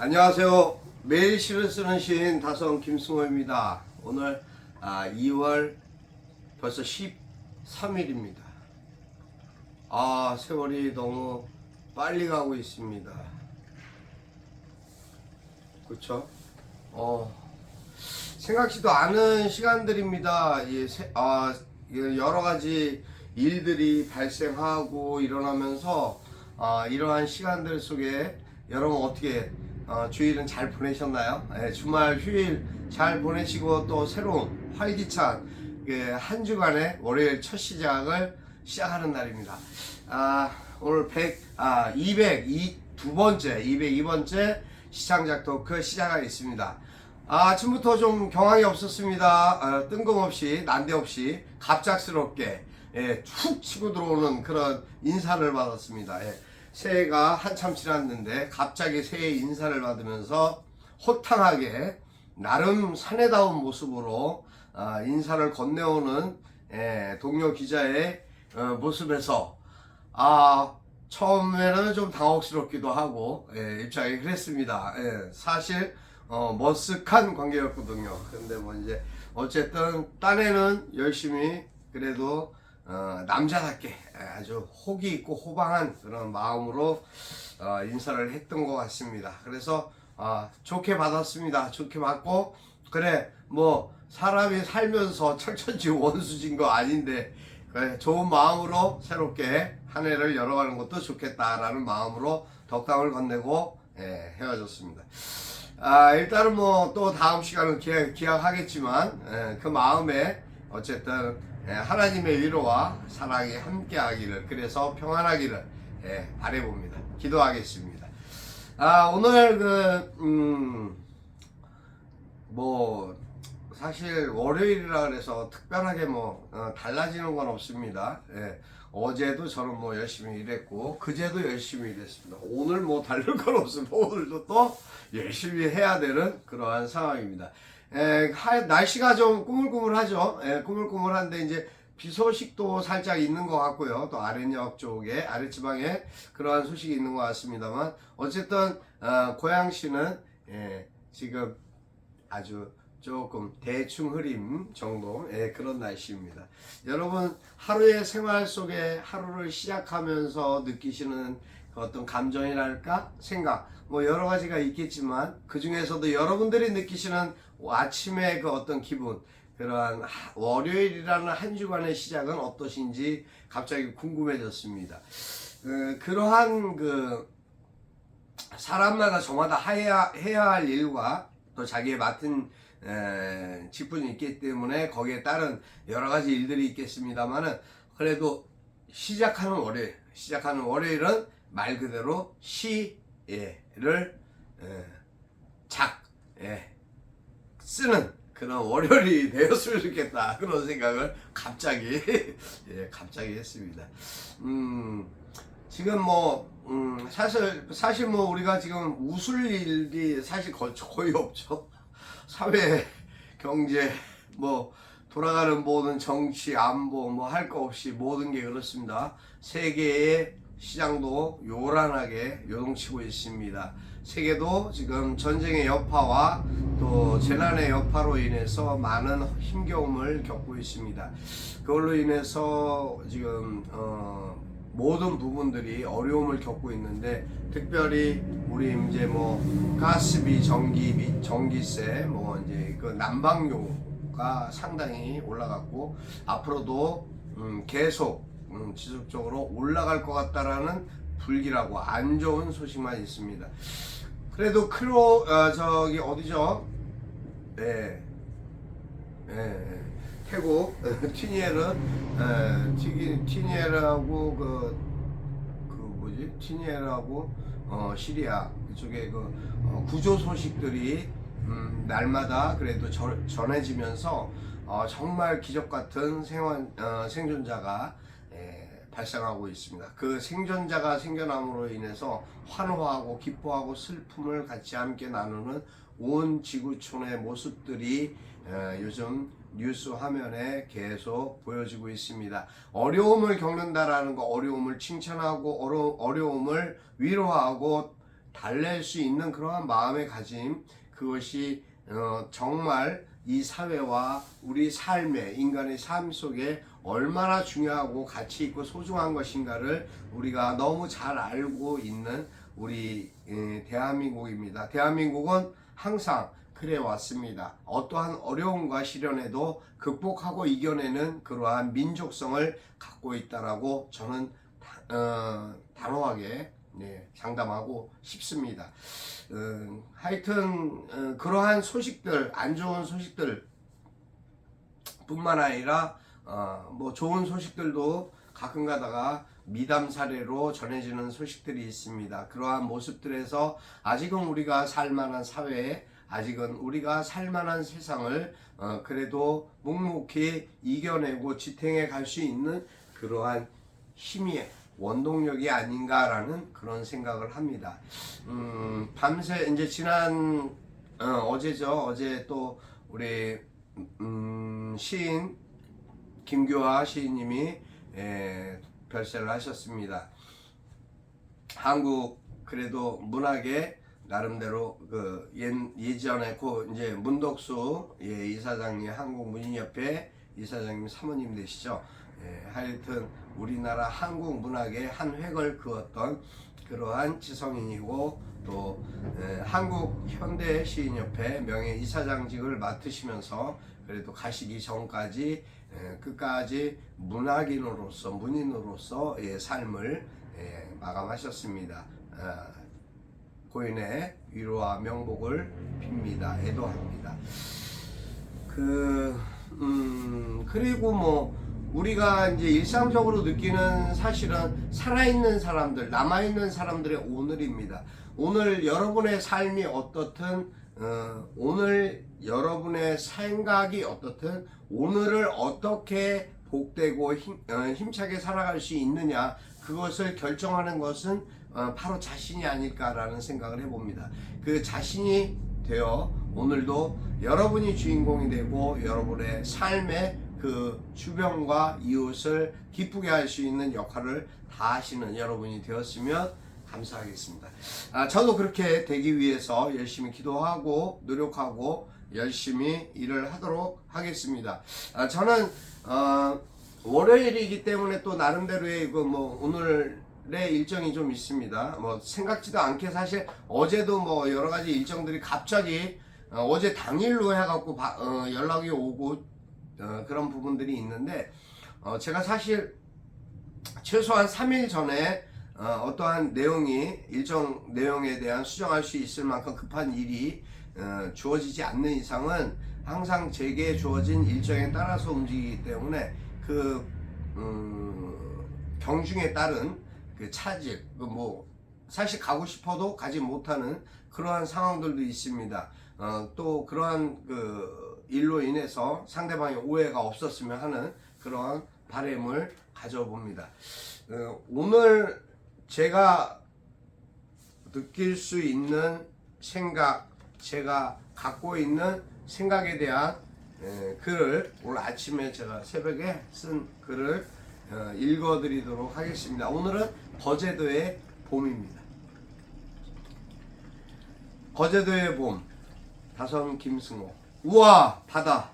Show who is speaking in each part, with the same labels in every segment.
Speaker 1: 안녕하세요. 매일 시를 쓰는 시인 다성 김승호입니다. 오늘 아, 2월 벌써 13일입니다. 아 세월이 너무 빨리 가고 있습니다. 그렇죠? 어 생각지도 않은 시간들입니다. 이 세- 아, 이 여러 가지 일들이 발생하고 일어나면서 아, 이러한 시간들 속에 여러분 어떻게 어, 주일은 잘 보내셨나요? 예, 주말 휴일 잘 보내시고 또 새로운 활기찬 예, 한 주간의 월요일 첫 시작을 시작하는 날입니다. 아, 오늘 100, 아, 202 번째, 202번째 시창작 토크 시작하겠습니다. 아, 아침부터 좀 경황이 없었습니다. 아, 뜬금없이, 난데없이, 갑작스럽게, 예, 툭 치고 들어오는 그런 인사를 받았습니다. 예, 새해가 한참 지났는데, 갑자기 새해 인사를 받으면서 호탕하게, 나름 사내다운 모습으로, 아, 인사를 건네오는, 예, 동료 기자의 어, 모습에서, 아, 처음에는 좀 당혹스럽기도 하고, 예, 입장이 그랬습니다. 예, 사실, 어, 머쓱한 관계였거든요. 근데 뭐 이제, 어쨌든, 딴에는 열심히, 그래도, 어, 남자답게 예, 아주 호기 있고 호방한 그런 마음으로, 어, 인사를 했던 것 같습니다. 그래서, 아, 좋게 받았습니다. 좋게 받고, 그래, 뭐, 사람이 살면서 철천지 원수진 거 아닌데, 그래, 좋은 마음으로 새롭게 한 해를 열어가는 것도 좋겠다라는 마음으로 덕담을 건네고 예, 헤어졌습니다. 아, 일단은 뭐 또 다음 시간은 기약, 기약하겠지만 예, 그 마음에 어쨌든 예, 하나님의 위로와 사랑이 함께하기를 그래서 평안하기를 예, 바래봅니다. 기도하겠습니다. 아, 오늘 그 음, 뭐 사실 월요일이라 그래서 특별하게 뭐 어, 달라지는 건 없습니다. 예. 어제도 저는 뭐 열심히 일했고 그제도 열심히 일했습니다. 오늘 뭐 다를 건 없습니다. 오늘도 또 열심히 해야 되는 그러한 상황입니다. 에, 하- 날씨가 좀 꾸물꾸물하죠. 예, 꾸물꾸물한데 이제 비 소식도 살짝 있는 것 같고요. 또 아랫역 쪽에 아랫지방에 그러한 소식이 있는 것 같습니다만 어쨌든 어, 고양시는 예, 지금 아주 조금 대충 흐림 정도 예, 그런 날씨입니다. 여러분 하루의 생활 속에 하루를 시작하면서 느끼시는 그 어떤 감정이랄까 생각 뭐 여러 가지가 있겠지만 그 중에서도 여러분들이 느끼시는 아침의 그 어떤 기분 그러한 하- 월요일이라는 한 주간의 시작은 어떠신지 갑자기 궁금해졌습니다. 그, 그러한 그 사람마다 저마다 해야, 해야 할 일과 또 자기의 맡은 에, 직분이 있기 때문에 거기에 따른 여러 가지 일들이 있겠습니다만은 그래도 시작하는 월요일, 시작하는 월요일은 말 그대로 시를 에, 작 예, 쓰는 그런 월요일이 되었으면 좋겠다 그런 생각을 갑자기 예, 갑자기 했습니다. 음. 지금 뭐, 음, 사실, 사실 뭐 우리가 지금 웃을 일이 사실 거- 거의 없죠. 사회, 경제, 뭐, 돌아가는 모든 정치, 안보, 뭐 할 거 없이 모든 게 그렇습니다. 세계의 시장도 요란하게 요동치고 있습니다. 세계도 지금 전쟁의 여파와 또 재난의 여파로 인해서 많은 힘겨움을 겪고 있습니다. 그걸로 인해서 지금 어, 모든 부분들이 어려움을 겪고 있는데 특별히 우리 이제 뭐 가스비, 전기비, 전기세, 뭐 이제 그 난방료가 상당히 올라갔고 앞으로도 음, 계속 음, 지속적으로 올라갈 것 같다라는 불길하고 안 좋은 소식만 있습니다. 그래도 크로 어, 저기 어디죠? 네. 예, 예. 태국 티니에르 에, 튀기 티니에르하고 그, 그 티니에르하고 어, 시리아 그쪽에 그 어, 구조 소식들이 음, 날마다 그래도 저- 전해지면서 어, 정말 기적 같은 생원, 어, 생존자가 에, 발생하고 있습니다. 그 생존자가 생겨남으로 인해서 환호하고 기뻐하고 슬픔을 같이 함께 나누는 온 지구촌의 모습들이 에, 요즘 뉴스 화면에 계속 보여지고 있습니다. 어려움을 겪는다라는 거, 어려움을 칭찬하고 어려, 어려움을 위로하고 달랠 수 있는 그러한 마음의 가짐 그것이 어, 정말 이 사회와 우리 삶의 인간의 삶 속에 얼마나 중요하고 가치 있고 소중한 것인가를 우리가 너무 잘 알고 있는 우리 에, 대한민국입니다. 대한민국은 항상 그래 왔습니다. 어떠한 어려움과 시련에도 극복하고 이겨내는 그러한 민족성을 갖고 있다라고 저는 다- 어, 단호하게 네, 장담하고 싶습니다. 음, 하여튼 어, 그러한 소식들 안 좋은 소식들 뿐만 아니라 어, 뭐 좋은 소식들도 가끔 가다가 미담 사례로 전해지는 소식들이 있습니다. 그러한 모습들에서 아직은 우리가 살만한 사회에 아직은 우리가 살만한 세상을 어, 그래도 묵묵히 이겨내고 지탱해 갈 수 있는 그러한 힘이 원동력이 아닌가라는 그런 생각을 합니다. 음, 밤새 이제 지난 어, 제죠 어제 또 우리 음, 시인 김규화 시인님이 에, 별세를 하셨습니다. 한국 그래도 문학의 나름대로 그 예, 예전에 그 이제 문덕수 예, 이사장님 한국 문인협회 이사장님 사모님 되시죠. 예, 하여튼 우리나라 한국 문학의 한 획을 그었던 그러한 지성인이고 또 에, 한국 현대 시인협회 명예 이사장직을 맡으시면서 그래도 가시기 전까지 에, 끝까지 문학인으로서 문인으로서 의 삶을 에, 마감하셨습니다. 아, 고인의 위로와 명복을 빕니다. 애도합니다. 그, 음, 그리고 뭐, 우리가 이제 일상적으로 느끼는 사실은 살아있는 사람들, 남아있는 사람들의 오늘입니다. 오늘 여러분의 삶이 어떻든, 어, 오늘 여러분의 생각이 어떻든, 오늘을 어떻게 복되고 힘, 어, 힘차게 살아갈 수 있느냐, 그것을 결정하는 것은 어, 바로 자신이 아닐까라는 생각을 해봅니다. 그 자신이 되어 오늘도 여러분이 주인공이 되고 여러분의 삶의 그 주변과 이웃을 기쁘게 할 수 있는 역할을 다 하시는 여러분이 되었으면 감사하겠습니다. 아, 저도 그렇게 되기 위해서 열심히 기도하고 노력하고 열심히 일을 하도록 하겠습니다. 아, 저는 어, 월요일이기 때문에 또 나름대로의 그뭐 오늘 의 일정이 좀 있습니다. 뭐 생각지도 않게 사실 어제도 뭐 여러 가지 일정들이 갑자기 어, 제 당일로 해갖고 바- 어, 연락이 오고 어, 그런 부분들이 있는데 어, 제가 사실 최소한 3일 전에 어, 떠한 내용이 일정 내용에 대한 수정할 수 있을 만큼 급한 일이 어, 주어지지 않는 이상은 항상 제게 주어진 일정에 따라서 움직이기 때문에 그 음, 경중에 따른 그 차질 그뭐 사실 가고 싶어도 가지 못하는 그러한 상황들도 있습니다. 어, 또 그러한 그 일로 인해서 상대방의 오해가 없었으면 하는 그러한 바램을 가져봅니다. 어, 오늘 제가 느낄 수 있는 생각, 제가 갖고 있는 생각에 대한 에, 글을 오늘 아침에 제가 새벽에 쓴 글을 어, 읽어드리도록 하겠습니다. 오늘은 거제도의 봄입니다. 거제도의 봄, 다선 김승호. 우와 바다,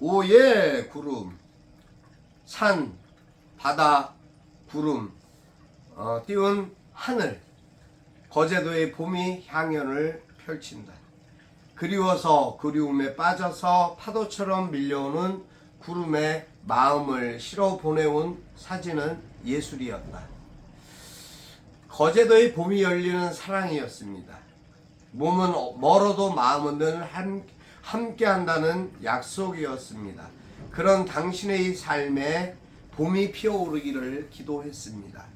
Speaker 1: 오예 구름, 산, 바다, 구름, 어, 띄운 하늘, 거제도의 봄이 향연을 펼친다. 그리워서 그리움에 빠져서 파도처럼 밀려오는 구름에 마음을 실어 보내온 사진은 예술이었다. 거제도의 봄이 열리는 사랑이었습니다. 몸은 멀어도 마음은 늘 함, 함께 한다는 약속이었습니다. 그런 당신의 삶에 봄이 피어오르기를 기도했습니다.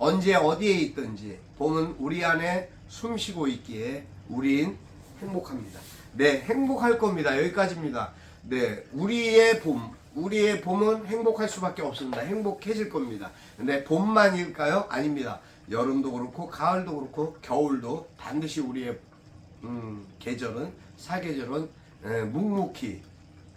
Speaker 1: 언제 어디에 있든지 봄은 우리 안에 숨쉬고 있기에 우린 행복합니다. 네, 행복할 겁니다. 여기까지입니다. 네, 우리의 봄, 우리의 봄은 행복할 수밖에 없습니다. 행복해질 겁니다. 근데 봄만일까요? 아닙니다. 여름도 그렇고 가을도 그렇고 겨울도 반드시 우리의 음, 계절은 사계절은 에, 묵묵히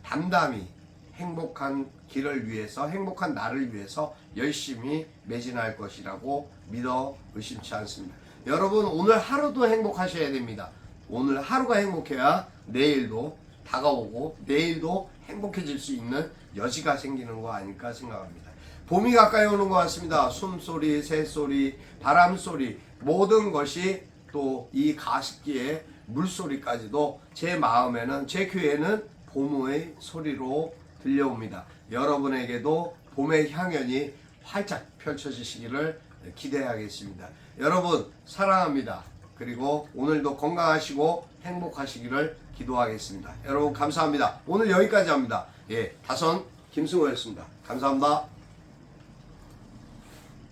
Speaker 1: 담담히 행복한 길을 위해서 행복한 나를 위해서 열심히 매진할 것이라고 믿어 의심치 않습니다. 여러분 오늘 하루도 행복하셔야 됩니다. 오늘 하루가 행복해야 내일도 다가오고 내일도 행복해질 수 있는 여지가 생기는 거 아닐까 생각합니다. 봄이 가까이 오는 것 같습니다. 숨소리, 새소리, 바람소리 모든 것이 또 이 가습기의 물소리까지도 제 마음에는 제 귀에는 봄의 소리로 들려옵니다. 여러분에게도 봄의 향연이 활짝 펼쳐지시기를 기대하겠습니다. 여러분 사랑합니다. 그리고 오늘도 건강하시고 행복하시기를 기도하겠습니다. 여러분 감사합니다. 오늘 여기까지 합니다. 예, 다선 김승호였습니다. 감사합니다.